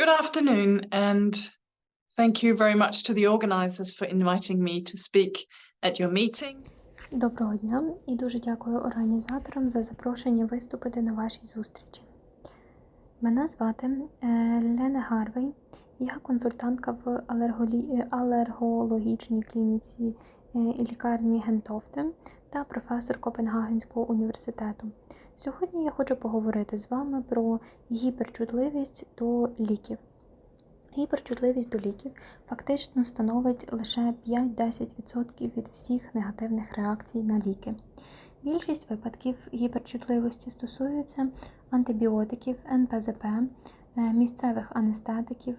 Good afternoon, and thank you very much to the organisers for inviting me to speak at your meeting. Доброго дня і дуже дякую організаторам за запрошення виступити на вашій зустрічі. Мене звати е, Лена Гарвей, я консультантка в е, алергологічній клініці е, лікарні Гентофте та професор Копенгагенського університету. Сьогодні я хочу поговорити з вами про гіперчутливість до ліків. Гіперчутливість до ліків фактично становить лише 5-10% від всіх негативних реакцій на ліки. Більшість випадків гіперчутливості стосуються антибіотиків, НПЗП, е, місцевих анестетиків.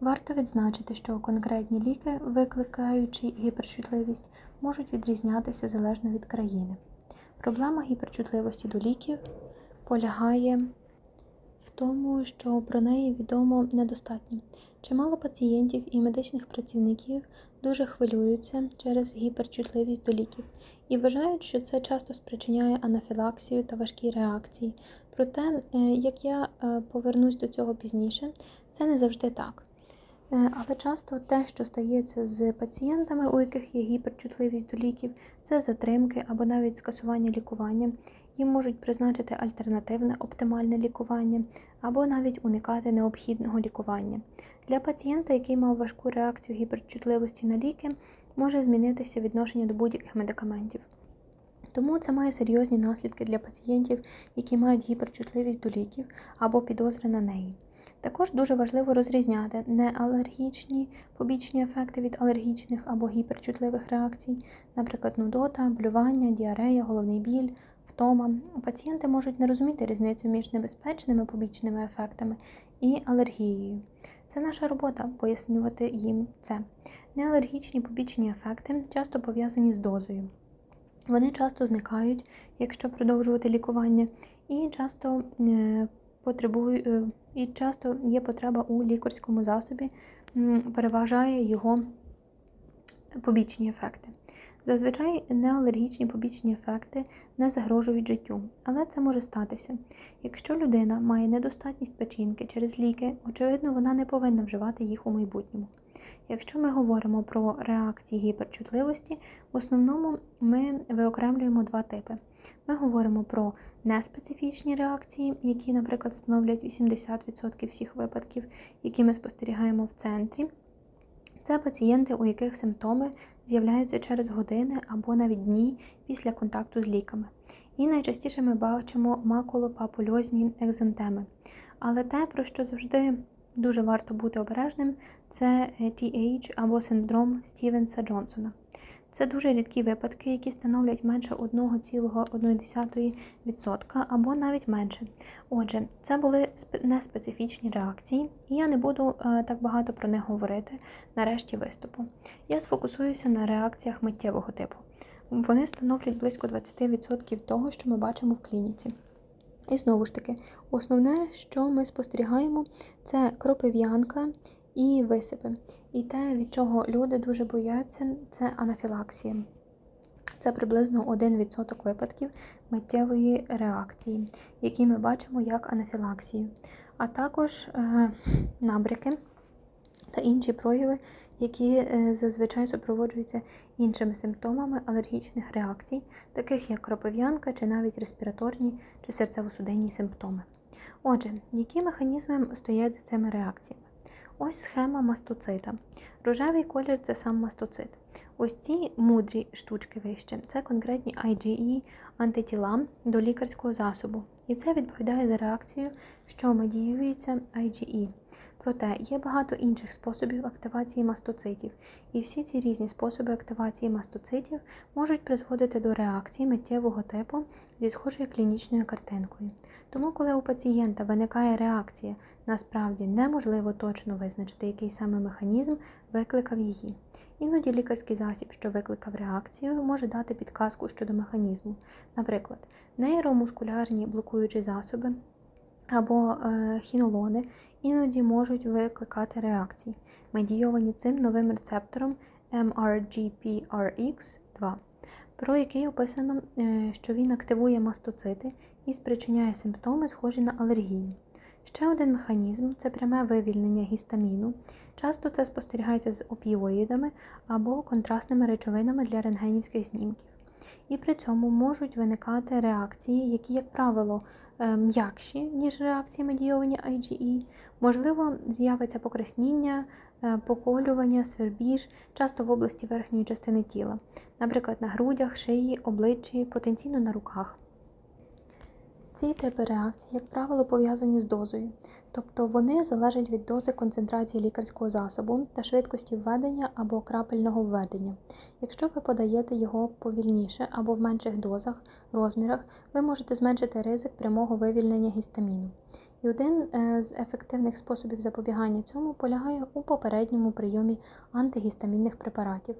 Варто відзначити, що конкретні ліки, викликаючи гіперчутливість, можуть відрізнятися залежно від країни. Проблема гіперчутливості до ліків полягає в тому, що про неї відомо недостатньо. Чимало пацієнтів і медичних працівників дуже хвилюються через гіперчутливість до ліків і вважають, що це часто спричиняє анафілаксію та важкі реакції. Проте, е, як я е, повернусь до цього пізніше, це не завжди так. Е, Але часто те, що стається з пацієнтами, у яких є гіперчутливість до ліків, це затримки або навіть скасування лікування. Їм можуть призначити альтернативне оптимальне лікування або навіть уникати необхідного лікування. Для пацієнта, який мав важку реакцію гіперчутливості на ліки, може змінитися відношення до будь-яких медикаментів. Тому це має серйозні наслідки для пацієнтів, які мають гіперчутливість до ліків або підозри на неї. Також дуже важливо розрізняти неалергічні побічні ефекти від алергічних або гіперчутливих реакцій, наприклад, нудота, блювання, діарея, головний біль, втома. Пацієнти можуть не розуміти різницю між небезпечними побічними ефектами і алергією. Це наша робота пояснювати їм це. Неалергічні побічні ефекти часто пов'язані з дозою. Вони часто зникають, якщо продовжувати лікування, і часто потребують, е, і часто є потреба у лікарському засобі, переважає його побічні ефекти. Зазвичай неалергічні побічні ефекти не загрожують життю, але це може статися. Якщо людина має недостатність печінки через ліки, очевидно, вона не повинна вживати їх у майбутньому. Якщо ми говоримо про реакції гіперчутливості, в основному ми виокремлюємо два типи. Ми говоримо про неспецифічні реакції, які, наприклад, становлять 80% всіх випадків, які ми спостерігаємо в центрі. Це пацієнти, у яких симптоми з'являються через години або навіть дні після контакту з ліками. І найчастіше ми бачимо макулопапульозні екзантеми. Але те, про що завжди дуже варто бути обережним, це TH або синдром Стівенса Джонсона. Це дуже рідкі випадки, які становлять менше 1,1% або навіть менше. Отже, це були спе- неспецифічні реакції, і я не буду е, так багато про них говорити нарешті виступу. Я сфокусуюся на реакціях миттєвого типу. Вони становлять близько 20% того, що ми бачимо в клініці. І знову ж таки, основне, що ми спостерігаємо, це кропив'янка і висипи. І те, від чого люди дуже бояться, це анафілаксія. Це приблизно 1% випадків миттєвої реакції, які ми бачимо як анафілаксію, а також е, набряки та інші прояви, які е, зазвичай супроводжуються іншими симптомами алергічних реакцій, таких як кропив'янка чи навіть респіраторні чи серцево-судинні симптоми. Отже, які механізми стоять за цими реакціями? Ось схема мастоцита. Рожевий колір це сам мастоцит. Ось ці мудрі штучки вище це конкретні IgE антитіла до лікарського засобу. І це відповідає за реакцію, що медіюється IgE. Проте є багато інших способів активації мастоцитів, і всі ці різні способи активації мастоцитів можуть призводити до реакції миттєвого типу зі схожою клінічною картинкою. Тому, коли у пацієнта виникає реакція, насправді неможливо точно визначити, який саме механізм викликав її. Іноді лікарський засіб, що викликав реакцію, може дати підказку щодо механізму, наприклад, нейромускулярні блокуючі засоби або е, хінолони іноді можуть викликати реакції, медійовані цим новим рецептором MRGPRX2, про який описано, е, що він активує мастоцити і спричиняє симптоми, схожі на алергію. Ще один механізм це пряме вивільнення гістаміну. Часто це спостерігається з опіоїдами або контрастними речовинами для рентгенівських знімків. І при цьому можуть виникати реакції, які, як правило, м'якші, ніж реакції медійовані IgE. Можливо, з'явиться покрасніння, е, поколювання, свербіж, часто в області верхньої частини тіла, наприклад, на грудях, шиї, обличчі, потенційно на руках. Ці типи реакцій, як правило, пов'язані з дозою, тобто вони залежать від дози концентрації лікарського засобу та швидкості введення або крапельного введення. Якщо ви подаєте його повільніше або в менших дозах, розмірах, ви можете зменшити ризик прямого вивільнення гістаміну. І один е, з ефективних способів запобігання цьому полягає у попередньому прийомі антигістамінних препаратів.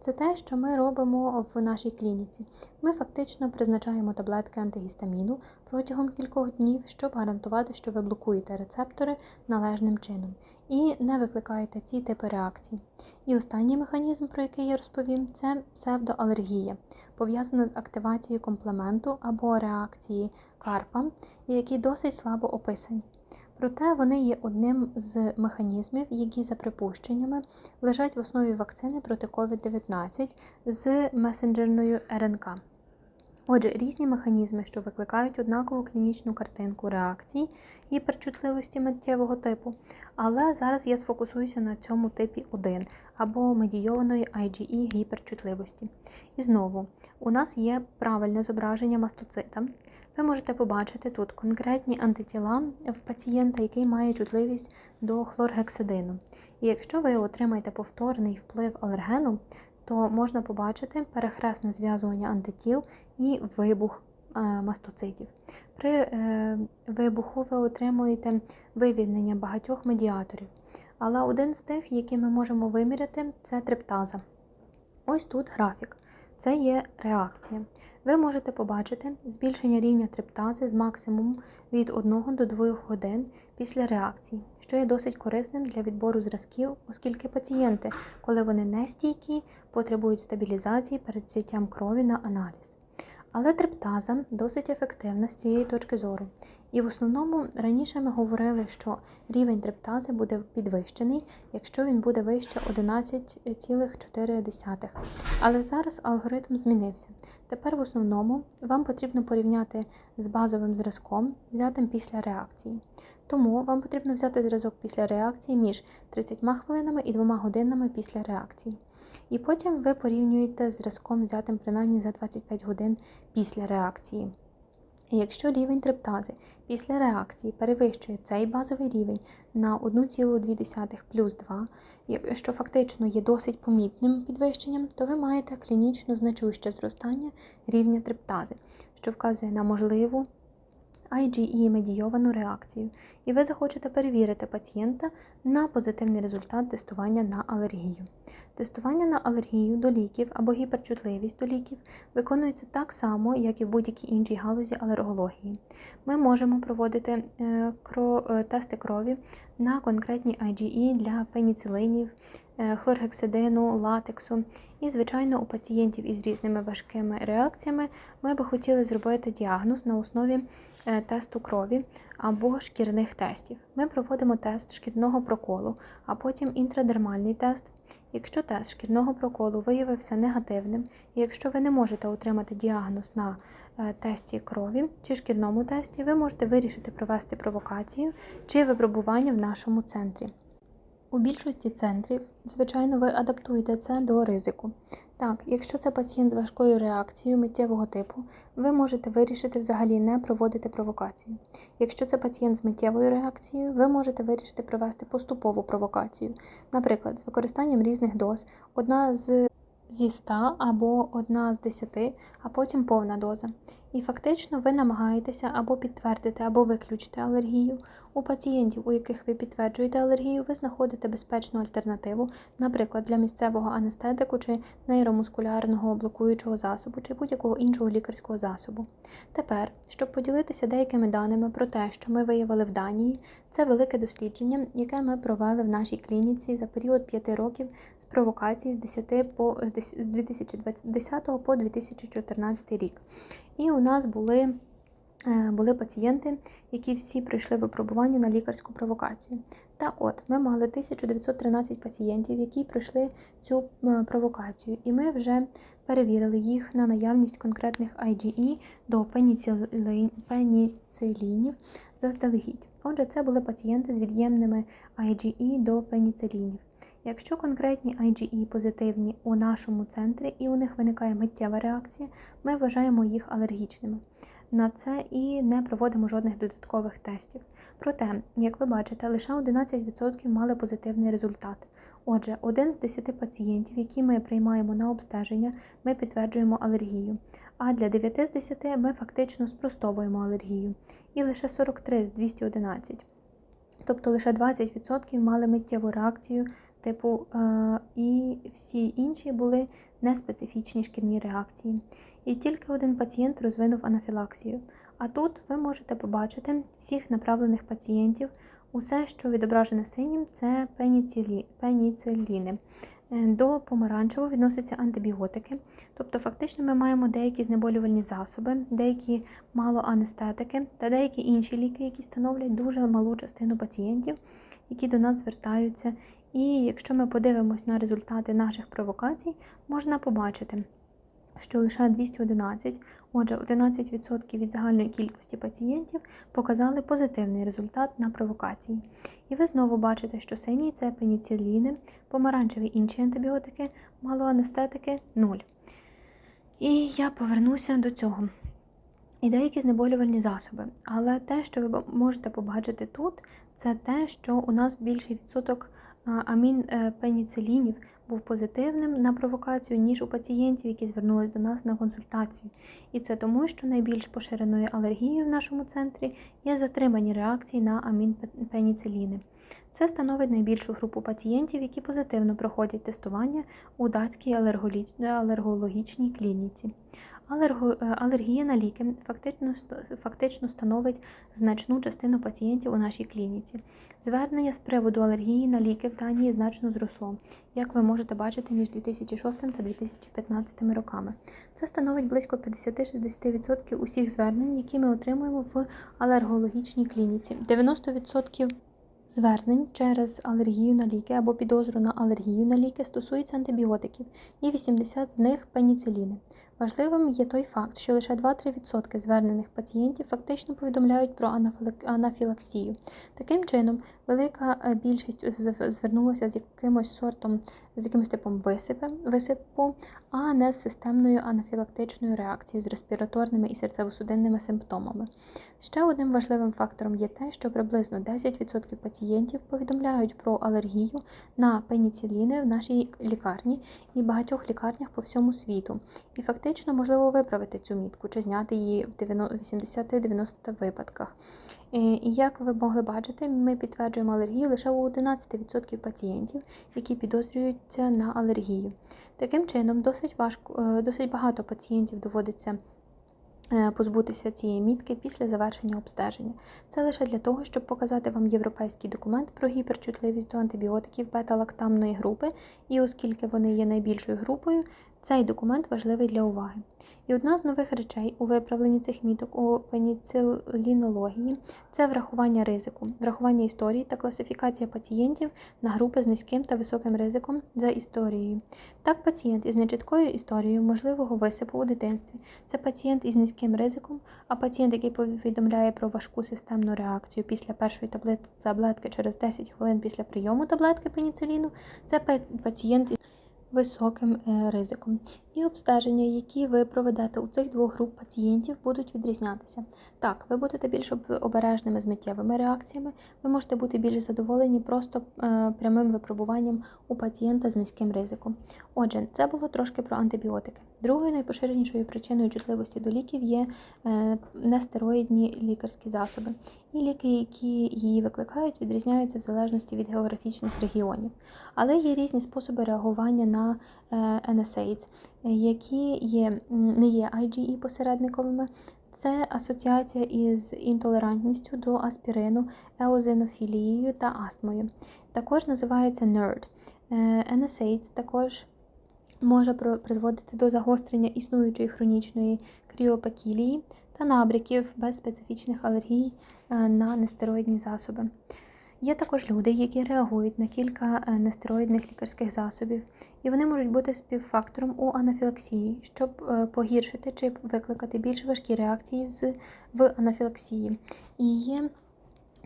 Це те, що ми робимо в нашій клініці. Ми фактично призначаємо таблетки антигістаміну протягом кількох днів, щоб гарантувати, що ви блокуєте рецептори належним чином і не викликаєте ці типи реакцій. І останній механізм, про який я розповім, це псевдоалергія, пов'язана з активацією комплементу або реакції карпа, які досить слабо описані. Проте вони є одним з механізмів, які за припущеннями лежать в основі вакцини проти COVID-19 з месенджерною РНК. Отже, різні механізми, що викликають однакову клінічну картинку реакцій гіперчутливості миттєвого типу, але зараз я сфокусуюся на цьому типі 1 або медійованої IgE гіперчутливості. І знову, у нас є правильне зображення мастоцита. Ви можете побачити тут конкретні антитіла в пацієнта, який має чутливість до хлоргексидину. І якщо ви отримаєте повторний вплив алергену, то можна побачити перехресне зв'язування антитіл і вибух е, мастоцитів. При е, вибуху ви отримуєте вивільнення багатьох медіаторів. Але один з тих, які ми можемо виміряти, це триптаза. Ось тут графік. Це є реакція. Ви можете побачити збільшення рівня триптази з максимумом від 1 до 2 годин після реакції, що є досить корисним для відбору зразків, оскільки пацієнти, коли вони нестійкі, потребують стабілізації перед взяттям крові на аналіз. Але триптаза досить ефективна з цієї точки зору. І в основному раніше ми говорили, що рівень триптази буде підвищений, якщо він буде вище 11,4. Але зараз алгоритм змінився. Тепер в основному вам потрібно порівняти з базовим зразком, взятим після реакції. Тому вам потрібно взяти зразок після реакції між 30 хвилинами і 2 годинами після реакції. І потім ви порівнюєте з зразком, взятим принаймні за 25 годин після реакції. Якщо рівень триптази після реакції перевищує цей базовий рівень на 1,2 плюс 2, що фактично є досить помітним підвищенням, то ви маєте клінічно значуще зростання рівня триптази, що вказує на можливу IgE медійовану реакцію, і ви захочете перевірити пацієнта на позитивний результат тестування на алергію. Тестування на алергію до ліків або гіперчутливість до ліків виконується так само, як і в будь-якій іншій галузі алергології. Ми можемо проводити е, е, тести крові на конкретні IgE для пеніцилинів, е, хлоргексидину, латексу. І, звичайно, у пацієнтів із різними важкими реакціями ми би хотіли зробити діагноз на основі тесту крові або шкірних тестів. Ми проводимо тест шкірного проколу, а потім інтрадермальний тест. Якщо тест шкірного проколу виявився негативним, і якщо ви не можете отримати діагноз на е, тесті крові чи шкірному тесті, ви можете вирішити провести провокацію чи випробування в нашому центрі. У більшості центрів, звичайно, ви адаптуєте це до ризику. Так, якщо це пацієнт з важкою реакцією миттєвого типу, ви можете вирішити взагалі не проводити провокацію. Якщо це пацієнт з миттєвою реакцією, ви можете вирішити провести поступову провокацію, наприклад, з використанням різних доз, одна з зі 100 або одна з 10, а потім повна доза. І фактично ви намагаєтеся або підтвердити, або виключити алергію. У пацієнтів, у яких ви підтверджуєте алергію, ви знаходите безпечну альтернативу, наприклад, для місцевого анестетику чи нейромускулярного блокуючого засобу, чи будь-якого іншого лікарського засобу. Тепер, щоб поділитися деякими даними про те, що ми виявили в Данії, це велике дослідження, яке ми провели в нашій клініці за період 5 років з провокацій з 10 по з 2010 по 2014 рік. І у нас були е, були пацієнти, які всі пройшли випробування на лікарську провокацію. Так от, ми мали 1913 пацієнтів, які пройшли цю е, провокацію, і ми вже перевірили їх на наявність конкретних IgE до пеніцилінів заздалегідь. Отже, це були пацієнти з від'ємними IgE до пеніцилінів. Якщо конкретні IgE позитивні у нашому центрі і у них виникає миттєва реакція, ми вважаємо їх алергічними. На це і не проводимо жодних додаткових тестів. Проте, як ви бачите, лише 11% мали позитивний результат. Отже, один з 10 пацієнтів, які ми приймаємо на обстеження, ми підтверджуємо алергію. А для 9 з 10 ми фактично спростовуємо алергію. І лише 43 з 211. Тобто лише 20% мали миттєву реакцію, типу, е, і всі інші були неспецифічні шкірні реакції. І тільки один пацієнт розвинув анафілаксію. А тут ви можете побачити всіх направлених пацієнтів. Усе, що відображене синім, це пеніцилі, пеніциліни. Е, До помаранчевого відносяться антибіотики. Тобто, фактично, ми маємо деякі знеболювальні засоби, деякі мало анестетики та деякі інші ліки, які становлять дуже малу частину пацієнтів, які до нас звертаються. І якщо ми подивимось на результати наших провокацій, можна побачити, що лише 211, отже, 11% від загальної кількості пацієнтів показали позитивний результат на провокації. І ви знову бачите, що синій це пеніциліни, помаранчеві інші антибіотики, малоанестетики 0. І я повернуся до цього. І деякі знеболювальні засоби. Але те, що ви можете побачити тут, це те, що у нас більший відсоток а, амінпеніцилінів був позитивним на провокацію, ніж у пацієнтів, які звернулись до нас на консультацію. І це тому, що найбільш поширеною алергією в нашому центрі є затримані реакції на амінпеніциліни. Це становить найбільшу групу пацієнтів, які позитивно проходять тестування у датській алергологічній клініці. Е, алергія на ліки фактично, фактично становить значну частину пацієнтів у нашій клініці. Звернення з приводу алергії на ліки в Данії значно зросло, як ви можете бачити між 2006 та 2015 роками. Це становить близько 50-60% усіх звернень, які ми отримуємо в алергологічній клініці. 90% Звернень через алергію на ліки або підозру на алергію на ліки стосується антибіотиків, і 80 з них пеніциліни. Важливим є той факт, що лише 2-3% звернених пацієнтів фактично повідомляють про анафілаксію. Таким чином, велика е, більшість звернулася з якимось сортом, з якимось типом висипи, висипу, а не з системною анафілактичною реакцією з респіраторними і серцево-судинними симптомами. Ще одним важливим фактором є те, що приблизно 10% пацієнтів повідомляють про алергію на пеніциліни в нашій лікарні і багатьох лікарнях по всьому світу. І фактично можливо виправити цю мітку чи зняти її в 80-90 випадках. Е, І як ви могли бачити, ми підтверджуємо алергію лише у 11% пацієнтів, які підозрюються на алергію. Таким чином, досить важко, е, досить багато пацієнтів доводиться позбутися цієї мітки після завершення обстеження. Це лише для того, щоб показати вам європейський документ про гіперчутливість до антибіотиків бета-лактамної групи, і оскільки вони є найбільшою групою, цей документ важливий для уваги. І одна з нових речей у виправленні цих міток у пеніцилінології це врахування ризику, врахування історії та класифікація пацієнтів на групи з низьким та високим ризиком за історією. Так, пацієнт із нечіткою історією можливого висипу у дитинстві це пацієнт із низьким ризиком, а пацієнт, який повідомляє про важку системну реакцію після першої таблет- таблетки через 10 хвилин після прийому таблетки пеніциліну, це пацієнт із високим е, ризиком. І обстеження, які ви проведете у цих двох груп пацієнтів, будуть відрізнятися. Так, ви будете більш обережними з миттєвими реакціями, ви можете бути більш задоволені просто е, прямим випробуванням у пацієнта з низьким ризиком. Отже, це було трошки про антибіотики. Другою найпоширенішою причиною чутливості до ліків є е, нестероїдні лікарські засоби. І ліки, які її викликають, відрізняються в залежності від географічних регіонів. Але є різні способи реагування на е, е, які є, не є IgE посередниковими. Це асоціація із інтолерантністю до аспірину, еозинофілією та астмою. Також називається NERD. Е, NSAIDs також може призводити до загострення існуючої хронічної кріопекілії та набряків без специфічних алергій е, на нестероїдні засоби. Є також люди, які реагують на кілька е, нестероїдних лікарських засобів, і вони можуть бути співфактором у анафілаксії, щоб е, погіршити чи викликати більш важкі реакції з, в анафілаксії. І є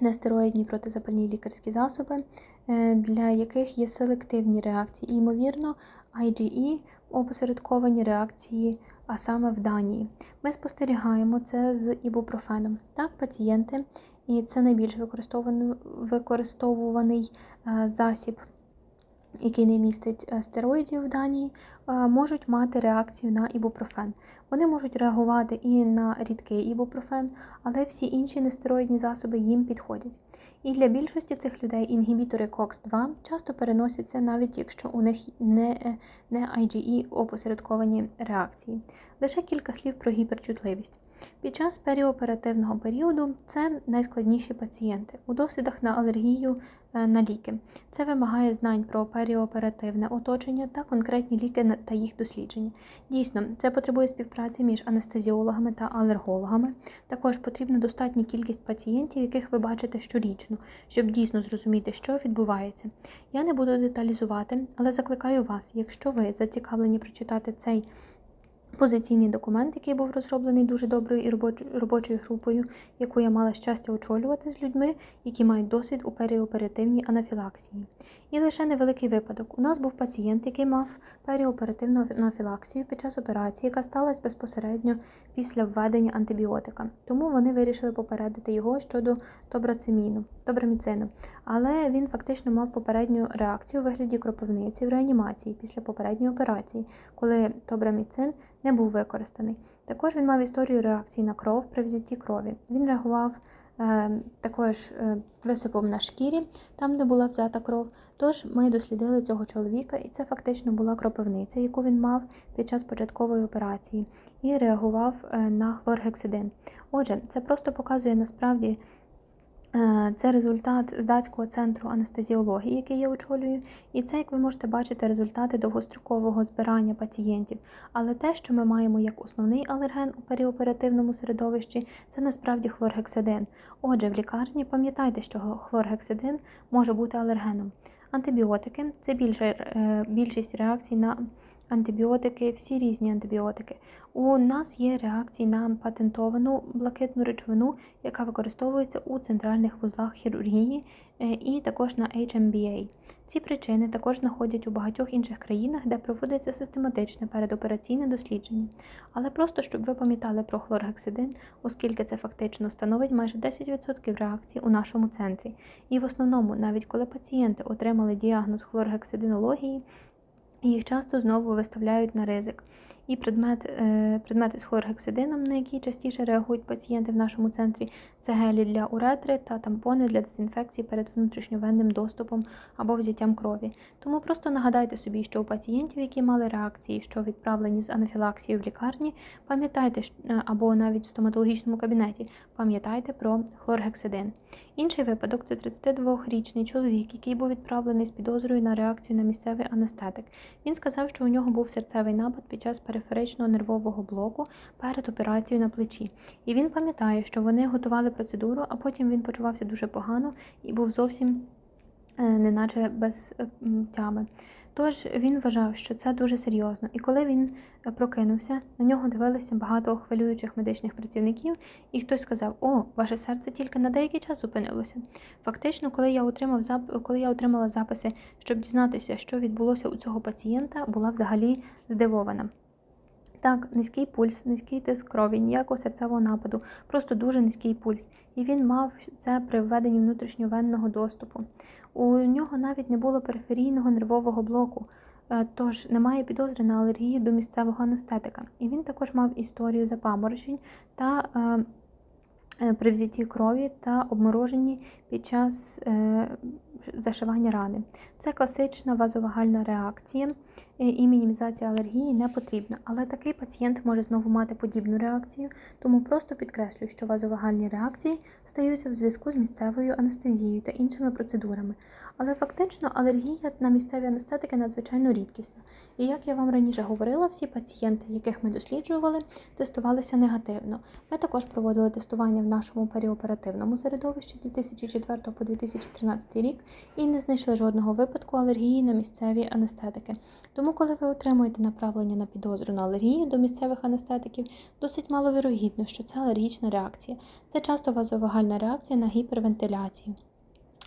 нестероїдні протизапальні лікарські засоби, е, для яких є селективні реакції. І, ймовірно, IgE опосередковані реакції, а саме в Данії. Ми спостерігаємо це з ібупрофеном. Так, пацієнти, і це найбільш використовуваний, використовуваний е, засіб, який не містить е, стероїдів в Данії, е, можуть мати реакцію на ібупрофен. Вони можуть реагувати і на рідкий ібупрофен, але всі інші нестероїдні засоби їм підходять. І для більшості цих людей інгібітори COX-2 часто переносяться, навіть якщо у них не, не IgE опосередковані реакції. Лише кілька слів про гіперчутливість. Під час періоперативного періоду це найскладніші пацієнти у досвідах на алергію е, на ліки. Це вимагає знань про періоперативне оточення та конкретні ліки та їх дослідження. Дійсно, це потребує співпраці між анестезіологами та алергологами. Також потрібна достатня кількість пацієнтів, яких ви бачите щорічно, щоб дійсно зрозуміти, що відбувається. Я не буду деталізувати, але закликаю вас, якщо ви зацікавлені прочитати цей позиційний документ, який був розроблений дуже доброю і робочою групою, яку я мала щастя очолювати з людьми, які мають досвід у періоперативній анафілаксії. І лише невеликий випадок. У нас був пацієнт, який мав періоперативну анафілаксію під час операції, яка сталася безпосередньо після введення антибіотика. Тому вони вирішили попередити його щодо добрациміну, добраміцину. Але він фактично мав попередню реакцію у вигляді кропивниці в реанімації після попередньої операції, коли добраміцин не був використаний. Також він мав історію реакції на кров при взятті крові. Він реагував е, також е, висипом на шкірі, там, де була взята кров. Тож ми дослідили цього чоловіка, і це фактично була кропивниця, яку він мав під час початкової операції, і реагував е, на хлоргексидин. Отже, це просто показує насправді. Е, Це результат з датського центру анестезіології, який я очолюю, і це, як ви можете бачити, результати довгострокового збирання пацієнтів. Але те, що ми маємо як основний алерген у періоперативному середовищі, це насправді хлоргексидин. Отже, в лікарні пам'ятайте, що хлоргексидин може бути алергеном. Антибіотики це е, більшість реакцій на антибіотики, всі різні антибіотики. У нас є реакції на патентовану блакитну речовину, яка використовується у центральних вузлах хірургії е, і також на HMBA. Ці причини також знаходять у багатьох інших країнах, де проводиться систематичне передопераційне дослідження. Але просто щоб ви пам'ятали про хлоргексидин, оскільки це фактично становить майже 10% реакцій у нашому центрі. І в основному, навіть коли пацієнти отримали діагноз хлоргексидинології, їх часто знову виставляють на ризик. І предмет, е, предмети з хлоргексидином, на які частіше реагують пацієнти в нашому центрі, це гелі для уретри та тампони для дезінфекції перед внутрішньовенним доступом або взяттям крові. Тому просто нагадайте собі, що у пацієнтів, які мали реакції, що відправлені з анафілаксією в лікарні, пам'ятайте е, або навіть в стоматологічному кабінеті, пам'ятайте про хлоргексидин. Інший випадок це 32-річний чоловік, який був відправлений з підозрою на реакцію на місцевий анестетик. Він сказав, що у нього був серцевий напад під час периферичного нервового блоку перед операцією на плечі. І він пам'ятає, що вони готували процедуру, а потім він почувався дуже погано і був зовсім е, неначе без е, тями. Тож він вважав, що це дуже серйозно. І коли він е, прокинувся, на нього дивилися багато хвилюючих медичних працівників, і хтось сказав: О, ваше серце тільки на деякий час зупинилося. Фактично, коли я отримав зап... коли я отримала записи, щоб дізнатися, що відбулося у цього пацієнта, була взагалі здивована. Так, низький пульс, низький тиск крові, ніякого серцевого нападу, просто дуже низький пульс. І він мав це при введенні внутрішньовенного доступу. У нього навіть не було периферійного нервового блоку, е, тож немає підозри на алергію до місцевого анестетика. І він також мав історію запаморочень та е, е, при взятті крові та обмороженні під час зашивання рани. Це класична вазовагальна реакція, е, і мінімізація алергії не потрібна. Але такий пацієнт може знову мати подібну реакцію, тому просто підкреслюю, що вазовагальні реакції стаються в зв'язку з місцевою анестезією та іншими процедурами. Але фактично алергія на місцеві анестетики надзвичайно рідкісна. І як я вам раніше говорила, всі пацієнти, яких ми досліджували, тестувалися негативно. Ми також проводили тестування в нашому періоперативному середовищі 2004 по 2013 рік і не знайшли жодного випадку алергії на місцеві анестетики. Тому, коли ви отримуєте направлення на підозру на алергію до місцевих анестетиків, досить маловірогідно, що це алергічна реакція. Це часто вазовагальна реакція на гіпервентиляцію.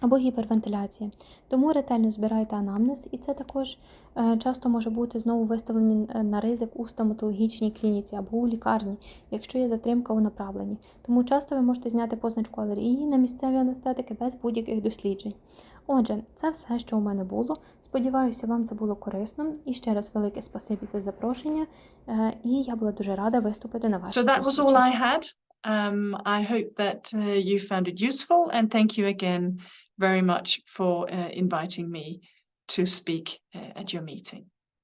Або гіпервентиляція. Тому ретельно збирайте анамнез, і це також е, часто може бути знову виставлені е, на ризик у стоматологічній клініці або у лікарні, якщо є затримка у направленні. Тому часто ви можете зняти позначку алергії на місцеві анестетики без будь-яких досліджень. Отже, це все, що у мене було. Сподіваюся, вам це було корисно. І ще раз велике спасибі за запрошення. е, І я була дуже рада виступити на вашій So that was all I had. Um, I hope that uh, you found it useful and thank you again very much for uh, inviting me to speak uh, at your meeting.